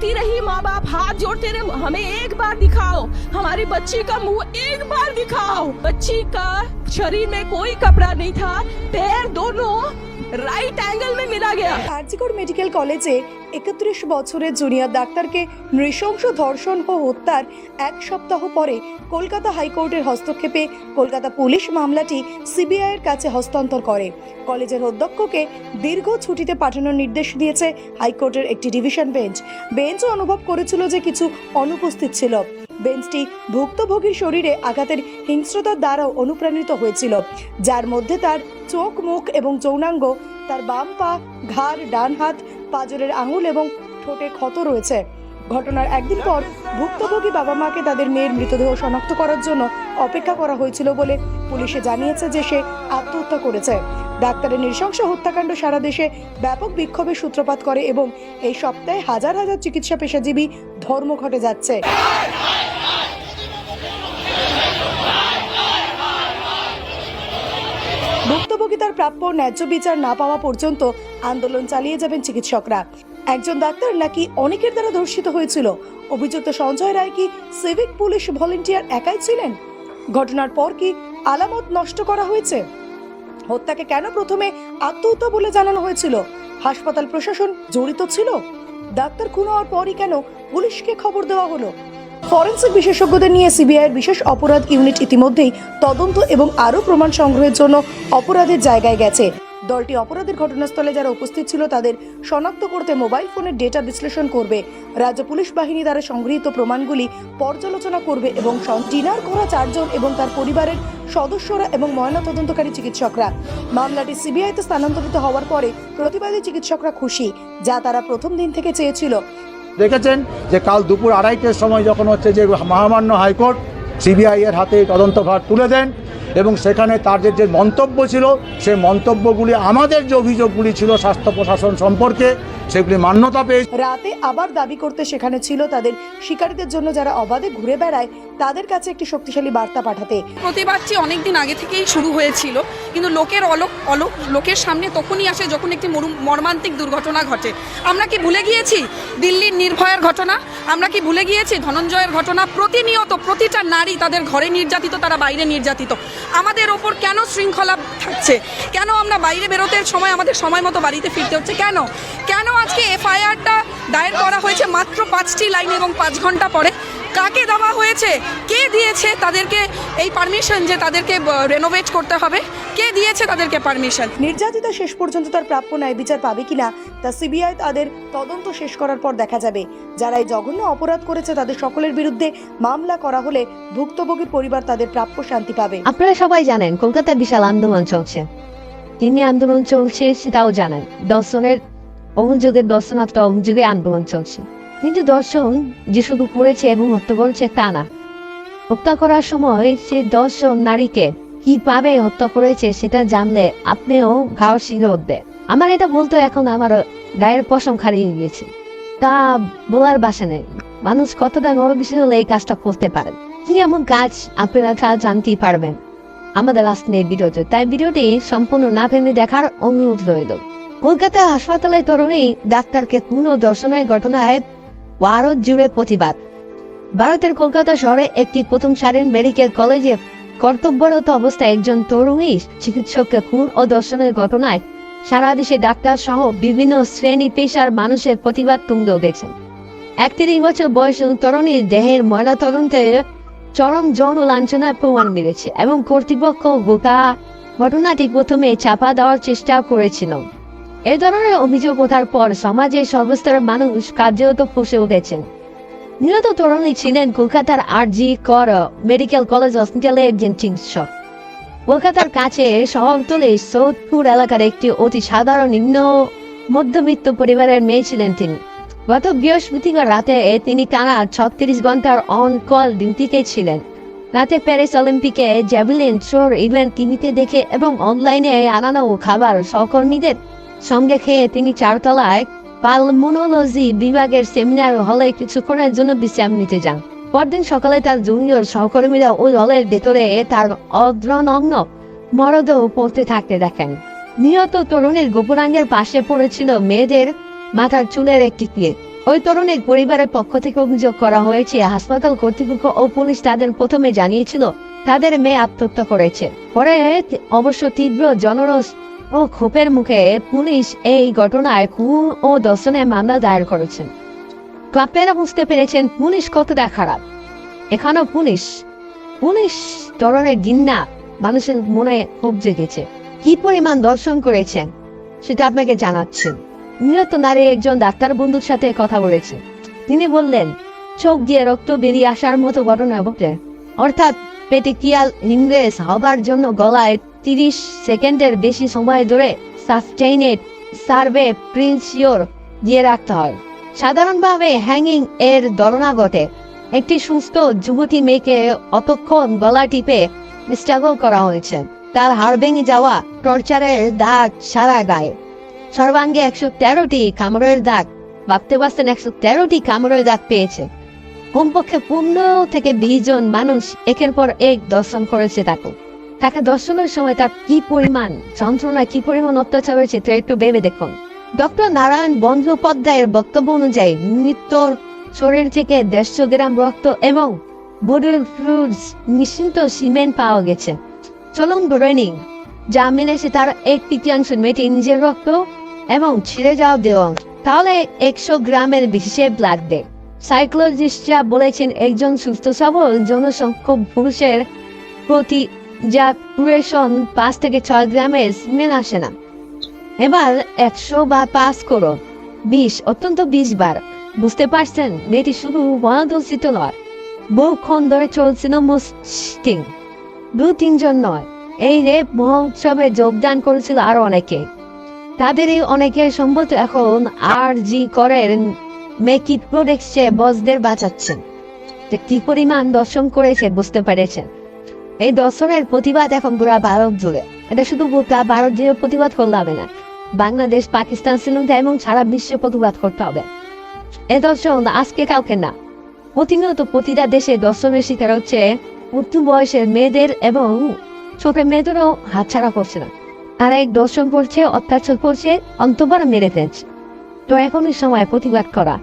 चिल्लाती रही माँ बाप हाथ जोड़ते रहे हमें एक बार दिखाओ। हमारी बच्ची का मुँह एक बार दिखाओ। बच्ची का शरीर में कोई कपड़ा नहीं था, पैर दोनों রাইট অ্যাঙ্গেল মে মিলা গেয়া কার্যকর মেডিকেল কলেজে একত্রিশ বছরের জুনিয়র ডাক্তারকে নৃশংস ধর্ষণ ও হত্যার এক সপ্তাহ পরে কলকাতা হাইকোর্টের হস্তক্ষেপে কলকাতা পুলিশ মামলাটি সিবিআইয়ের কাছে হস্তান্তর করে। কলেজের অধ্যক্ষকে দীর্ঘ ছুটিতে পাঠানোর নির্দেশ দিয়েছে হাইকোর্টের একটি ডিভিশন বেঞ্চ। বেঞ্চও অনুভব করেছিল যে কিছু অনুপস্থিত ছিল। বেঞ্চটি ভুক্তভোগীর শরীরে আঘাতের হিংস্রতার দ্বারাও অনুপ্রাণিত হয়েছিল। যার মধ্যে তার চোখ, মুখ এবং যৌনাঙ্গ, তার বাম পা, ঘাড়, ডান হাত, পাজরের আঙুল এবং ঠোঁটে ক্ষত রয়েছে। ঘটনার একদিন পর ভুক্তভোগী বাবা মাকে তাদের মেয়ের মৃতদেহ শনাক্ত করার জন্য অপেক্ষা করা হয়েছিল বলে পুলিশে জানিয়েছে যে সে আত্মহত্যা করেছে। ডাক্তারের নৃশংস হত্যাকাণ্ড সারা দেশে ব্যাপক বিক্ষোভের সূত্রপাত করে এবং এই সপ্তাহে হাজার হাজার চিকিৎসা পেশাজীবী ধর্মঘটে যাচ্ছে। ভুক্তভোগী তার প্রাপ্য ন্যায্য বিচার না পাওয়া পর্যন্ত আন্দোলন চালিয়ে যাবেন চিকিৎসকরা। একজন ডাক্তার নাকি অনেকের দ্বারা ধর্ষিত হয়েছিল? অভিযুক্ত সঞ্জয় রায় কি সিভিক পুলিশ ভলেন্টিয়ার একাই ছিলেন? ঘটনার পর কি আলামত নষ্ট করা হয়েছে? হত্যাকে কেন প্রথমে আত্মহত্যা বলে জানানো হয়েছিল? হাসপাতাল প্রশাসন জড়িত ছিল? ডাক্তার খুন হওয়ার পরই কেন পুলিশকে খবর দেওয়া হলো? ফরেন্সিক বিশেষজ্ঞদের নিয়ে সিবিআই এর বিশেষ অপরাধ ইউনিট ইতিমধ্যেই তদন্ত এবং আরও প্রমাণ সংগ্রহের জন্য অপরাধের জায়গায় গেছে। দলটি অপরাধের ঘটনাস্থলে যারা উপস্থিত ছিল তাদের শনাক্ত করতে মোবাইল ফোনের ডেটা বিশ্লেষণ করবে। রাজ্য পুলিশ বাহিনী দ্বারা সংগৃহীত প্রমাণগুলি পর্যালোচনা করবে এবং ডিনার করা চারজন এবং তার পরিবারের সদস্যরা এবং ময়নাতদন্তকারী চিকিৎসকরা। মামলাটি সিবিআইতে স্থানান্তরিত হওয়ার পরে প্রতিবাদী চিকিৎসকরা খুশি, যা তারা প্রথম দিন থেকে চেয়েছিল। দেখেছেন যে কাল দুপুর আড়াইটের সময় যখন হচ্ছে যে মহামান্য হাইকোর্ট সিবিআই এর হাতে তদন্তভার তুলে দেন এবং সেখানে তাদের যে মন্তব্য ছিল, সেই মন্তব্যগুলি আমাদের যে অভিযোগগুলি ছিল স্বাস্থ্য প্রশাসন সম্পর্কে, সেগুলি মান্যতা পেয়ে রাতে আবার দাবি করতে সেখানে ছিল তাদের শিকারীদের জন্য যারা অবাধে ঘুরে বেড়ায় তাদের কাছে একটি শক্তিশালী বার্তা পাঠাতে। প্রতিবাদটি অনেক দিন আগে থেকেই শুরু হয়েছিল, কিন্তু লোকের অলোক অলোক লোকের সামনে তখনই আসে যখন একটি মরু- মর্মান্তিক দুর্ঘটনা ঘটে। আমরা কি ভুলে গিয়েছি দিল্লির নির্ভয়ার ঘটনা? আমরা কি ভুলে গিয়েছি ধনঞ্জয়ের ঘটনা? প্রতিনিয়ত প্রতিটা নারী তাদের ঘরে নির্যাতিত, তারা বাইরে নির্যাতিত। আমাদের ওপর কেন শৃঙ্খলা থাকছে? কেন আমরা বাইরে বেরোতে সময় আমাদের সময় মতো বাড়িতে ফিরতে হচ্ছে? কেন? কেন আজকে এফআইআরটা দায়ের করা হয়েছে মাত্র পাঁচটি লাইন এবং পাঁচ ঘণ্টা পরে? কাকে দেওয়া হয়েছে? কে দিয়েছে তাদেরকে এই পারমিশন যে তাদেরকে রেনোভেট করতে হবে? কে দিয়েছে তাদেরকে পারমিশন নির্যাতিতা শেষ পর্যন্ত তার প্রাপ্য ন্যায় বিচার পাবে কিনা তা সিবিআই তাদের তদন্ত শেষ করার পর দেখা যাবে। যারা এই জঘন্য অপরাধ করেছে তাদের সকলের বিরুদ্ধে মামলা করা হলে ভুক্তভোগীর পরিবার তাদের প্রাপ্য শান্তি পাবে। আপনারা সবাই জানেন কলকাতায় বিশাল আন্দোলন চলছে। তিনি আন্দোলন চলছে সেটাও জানেন। দর্শনের অভিযোগের দর্শনার্থ অভিযোগে আন্দোলন চলছে। কিন্তু দর্শন যে শুধু করেছে এবং হত্যা করেছে তা না। হত্যা করার সময় সে দর্শন নারীকে কীভাবে হত্যা করেছে সেটা জানলে আপনিও ঘাও শিখে উঠবে। আমার এটা বলতে এখন আমার গায়ের পশম খারিয়ে গিয়েছে। তা বলার বাসা নেই। মানুষ কতটা নরবিষয় হলে এই কাজটা করতে পারেন কি এমন কাজ আপনারা তা জানতেই পারবেন। আমাদের আজকের ভিডিওতে। তাই ভিডিওটি সম্পূর্ণ না ফেলে দেখার অনুরোধ রইল। কলকাতা হাসপাতালে তরুণী ডাক্তারকে পূর্ণ দর্শনের ঘটনায় ভারত জুড়ে প্রতিবাদ। ভারতের কলকাতা শহরে একটি প্রথম সারির মেডিকেল কলেজে কর্তব্যরত অবস্থায় একজন তরুণী চিকিৎসককে খুন ও দর্শনের ঘটনায় সারা দেশে ডাক্তার সহ বিভিন্ন শ্রেণি পেশার মানুষের প্রতিবাদ তুঙ্গ দেখছেন একত্রিশ বছর বয়সী তরুণীর দেহের ময়নাতদন্তে চরম যৌন লাঞ্ছনার প্রমাণ মিলেছে এবং কর্তৃপক্ষ গোটা ঘটনাটি প্রথমে চাপা দেওয়ার চেষ্টা করেছিল। এ ধরনের অভিযোগ ওঠার পর সমাজের সর্বস্তরের মানুষ কার্যত ফুসে উঠেছেন। নিহত তরুণী ছিলেন কলকাতার আর জি কর মেডিকেল কলেজ হসপিটালে একজন চিকিৎসক কলকাতার কাছে শহরতলি সৌদপুর এলাকার একটি অতি সাধারণ নিম্ন মধ্যবিত্ত পরিবারের মেয়ে ছিলেন তিনি। গত বৃহস্পতিবার রাতে তিনি টানা ছত্রিশ ঘণ্টার অন কল ডিউটিতে ছিলেন। রাতে প্যারিস অলিম্পিকে জ্যাভলিন থ্রোর ইভেন্ট টিভিতে দেখে এবং অনলাইনে আনানো খাবার সহকর্মীদের সঙ্গে খেয়ে তিনি চারতলায় পালমোনোলজি বিভাগের সেমিনার হলে কিছুক্ষণের জন্য বিশ্রাম নিতে যান। পরদিন সকালে তার জুনিয়র সহকর্মীরা ওই হলের ভেতরে তার অদ্রনগ্ন মরদেহ পড়তে থাকতে দেখেন। নিহত তরুণীর গোপনাঙ্গের পাশে পড়েছিল মেয়েদের মাথার চুলের একটি ক্লিপ ওই তরুণীর পরিবারের পক্ষ থেকে অভিযোগ করা হয়েছে, হাসপাতাল কর্তৃপক্ষ ও পুলিশ তাদের প্রথমে জানিয়েছিল, তাদের মেয়ে আত্মহত্যা করেছে। পরে অবশ্য তীব্র জনরোষ ও ক্ষোভের মুখে পুলিশ এই ঘটনায় খুন ও দর্শনের মামলা দায়ের করেছেন। ক্লাবেরা বুঝতে পেরেছেন পুলিশ কতটা খারাপ। এখানেও পুলিশ পুলিশ ধরনের গিন্না মানুষের মনে ক্ষোভ জেগেছে। কি পরিমাণ দর্শন করেছেন, সেটা আপনাকে জানাচ্ছেন নিহত নারী একজন ডাক্তার বন্ধুর সাথে কথা বলেছে। তিনি বললেন, চোখ দিয়ে রক্ত বেরিয়ে আসার মতো ঘটনা ঘটে। অর্থাৎ পেটিকিয়াল ইংরেজ হবার জন্য গলায় তিরিশ সেকেন্ডের বেশি সময় ধরে সাস্টেইনেড সার্ভে প্রিন্সিওর দিয়ে রাখতে হয়। সাধারণভাবে হ্যাঙ্গিং এর দরনা ঘটে। একটি সুস্থ যুবতী মেয়েকে অতক্ষণ গলা টিপে স্ট্রাগল করা হয়েছে। তার হাড় ভেঙে যাওয়া টর্চারের দাগ সারা গায়ে। সর্বাঙ্গে একশো তেরোটি কামড়ের দাগ, ভাবতে পারছেন একশো তেরোটি কামড়ের দাগ পেয়েছে। কমপক্ষে পনেরো থেকে বিশ জন মানুষ একের পর এক দর্শন করেছে তাকে। তাকে দর্শনের সময় তার কি পরিমাণ যন্ত্রণা, কি পরিমাণ অত্যাচার হয়েছে তা একটু ভেবে দেখুন। ডক্টর নারায়ণ বন্দ্যোপাধ্যায়ের বক্তব্য অনুযায়ী মৃত্যুর শরীর থেকে দেড়শো গ্রাম রক্ত এবং বডির ফ্লুইডস নিশ্চিন্ত সিমেন্ট পাওয়া গেছে। চলুন ধরে যা মিলেছে তার এক তৃতীয়াংশ মেয়েটি নিজের রক্ত এবং ছিঁড়ে যাওয়া দেওয়া তাহলে একশো গ্রামের হিসেব লাগবে। সাইকোলজিস্টরা বলেছেন, একজন সুস্থ সবল জনসংখ্যক পুরুষের প্রতি যা পুরেশন পাঁচ থেকে ছয় গ্রামের সিমেন্ট আসে না। এবার একশো বা পাঁচ করো। বিশ, অত্যন্ত বিশ বার। বুঝতে পারছেন? মেয়েটি শুধু মহাদর্শিত নয়, বহুক্ষণ ধরে চলছিল মুস্টিং দু, তিনজন নয়। এই রেপ মহোৎসবে যোগদান করেছিল আরও অনেকে। তাদেরই অনেকের সম্ভবত এখন আর জি করেন মেকিট প্রোডেক্টসে বসদের বাঁচাচ্ছেন। কি পরিমাণ দর্শন করেছে বুঝতে পেরেছেন? এই দর্শনের প্রতিবাদ এখন পুরা ভারত জুড়ে। এটা শুধু গোটা ভারত জুড়ে প্রতিবাদ করলে হবে না। বাংলাদেশ, পাকিস্তান, শ্রীলঙ্কা এবং সারা বিশ্বে প্রতিবাদ করতে হবে। এ দর্শন আজকে কাউকে না। প্রতিনিয়ত প্রতিটা দেশে দর্শনের শিকার হচ্ছে উচ্চ বয়সের মেয়েদের এবং ছোট মেয়েদেরও হাতছাড়া করছে না। তারা এক দর্শন করছে অত্যাচার করছে অন্তবার মেরে ফেলছে। তো এখনই সময় প্রতিবাদ করা।